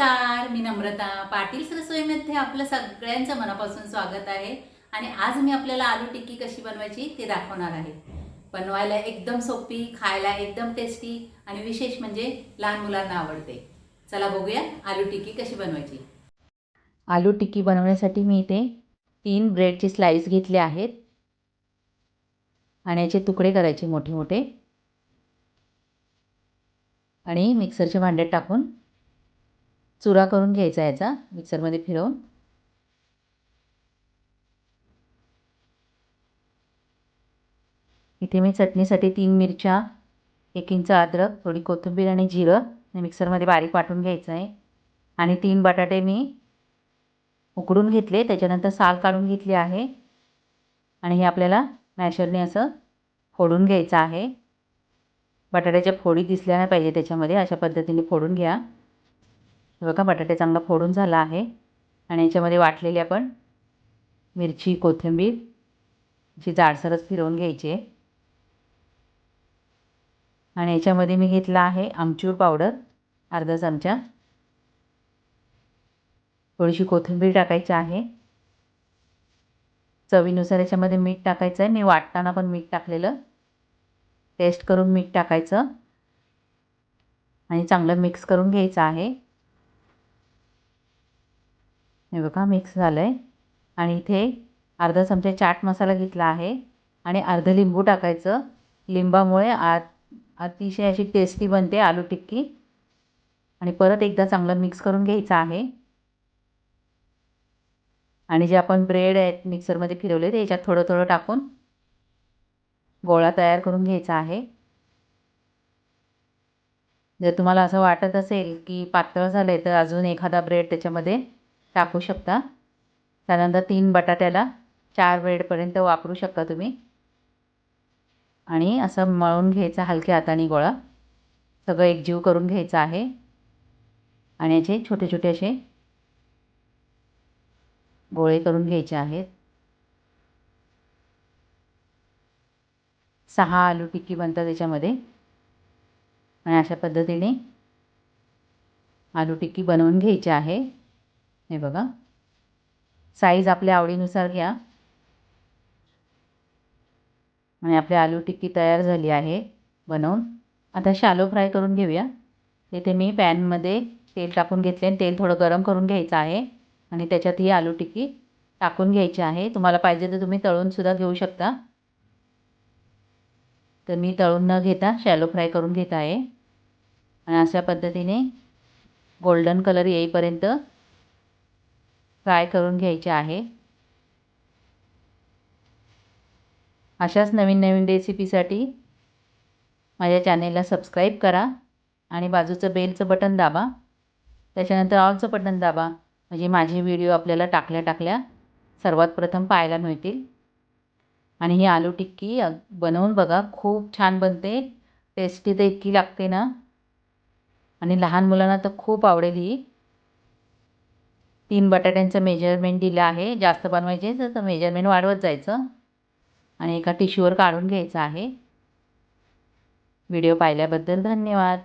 नमस्कार मी नम्रता. पाटील रसोईमध्ये आपलं सगळ्यांचं मनापासून स्वागत आहे. आणि आज मी आपल्याला आलू टिक्की कशी बनवायची ते दाखवणार आहे. बनवायला एकदम सोपी खायला एकदम टेस्टी आणि विशेष म्हणजे लहान मुलांना आवडते. चला बघूया आलू टिक्की कशी बनवायची. आलू टिक्की बनवण्यासाठी मी इथे तीन ब्रेडचे स्लाईस घेतले आहेत. आणि याचे तुकडे करायचे मोठे मोठे आणि मिक्सरच्या भांड्यात टाकून चुरा करून घ्यायचा याचा मिक्सरमध्ये फिरवून. इथे मी चटणीसाठी तीन मिरच्या एक इंच अद्रक थोडी कोथिंबीर आणि जिरं हे मिक्सरमध्ये बारीक वाटून घ्यायचं आहे. आणि तीन बटाटे मी उकडून घेतले त्याच्यानंतर साल काढून घेतली आहे. आणि हे आपल्याला मॅशरने असं फोडून घ्यायचं आहे. बटाट्याच्या फोडी दिसल्या नाही पाहिजे त्याच्यामध्ये अशा पद्धतीने फोडून घ्या. बघा बटाटे चांगला फोडून झाला आहे. आणि याच्यामध्ये वाटलेली आपण मिरची कोथिंबीर जी जाडसरच फिरवून घ्यायची आहे. आणि याच्यामध्ये मी घेतला आहे आमचूर पावडर अर्धा चमचा. थोडीशी कोथिंबीर टाकायची आहे. चवीनुसार याच्यामध्ये मीठ टाकायचं आहे. मी वाटताना पण मीठ टाकलेलं. टेस्ट करून मीठ टाकायचं. आणि चांगलं मिक्स करून घ्यायचं आहे. हे बघा मिक्स झालं आहे आणि इथे अर्धा चमचा चाट मसाला घेतला आहे. आणि अर्धं लिंबू टाकायचं. लिंबामुळे आ अतिशय अशी टेस्टी बनते आलू टिक्की. आणि परत एकदा चांगलं मिक्स करून घ्यायचं आहे. आणि जे आपण ब्रेड आहेत मिक्सरमध्ये फिरवले ते याच्यात थोडं थोडं टाकून गोळा तयार करून घ्यायचा आहे. जर तुम्हाला असं वाटत असेल की पातळ झालं आहे तर अजून एखादा ब्रेड त्याच्यामध्ये टाकू शकता. त्यानंतर तीन बटाट्याला चार ब्रेडपर्यंत वापरू शकता तुम्ही. आणि असं मळून घ्यायचा हलक्या हाताने गोळा. सगळं एकजीव करून घ्यायचं आहे. आणि याचे छोटे छोटे असे गोळे करून घ्यायचे आहेत. सहा आलू टिक्की बनतात त्याच्यामध्ये आणि अशा पद्धतीने आलू टिक्की बनवून घ्यायची आहे. हे बघा. साईज आपल्या आवडीनुसार घ्या. आणि आपली आलू टिक्की तयार झाली आहे बनवून. आता शालो फ्राय करून घेऊया. तिथे मी पॅनमध्ये तेल टाकून घेतले आणि तेल थोडं गरम करून घ्यायचं आहे. आणि त्याच्यात ही आलू टिक्की टाकून घ्यायची आहे. तुम्हाला पाहिजे तर तुम्ही तळूनसुद्धा घेऊ शकता. तर मी तळून न घेता शॅलो फ्राय करून घेत आहे. आणि अशा पद्धतीने गोल्डन कलर येईपर्यंत फ्राय करून घ्यायचे आहे. अशाच नवीन नवीन रेसिपीसाठी माझ्या चॅनेलला सबस्क्राईब करा आणि बाजूचं बेलचं बटन दाबा. त्याच्यानंतर ऑलचं बटन दाबा. म्हणजे माझे व्हिडिओ आपल्याला टाकल्या टाकल्या सर्वात प्रथम पाहायला मिळतील. आणि ही आलू टिक्की बनवून बघा. खूप छान बनते. टेस्टी तर इतकी लागते ना. आणि लहान मुलांना तर खूप आवडेल ही. तीन बटाट्यांचं मेजरमेंट दिलं आहे. जास्त बनवायचे तर मेजरमेंट वाढवत जायचं. आणि एका टिश्यूवर काढून घ्यायचं आहे. व्हिडिओ पाहिल्याबद्दल धन्यवाद.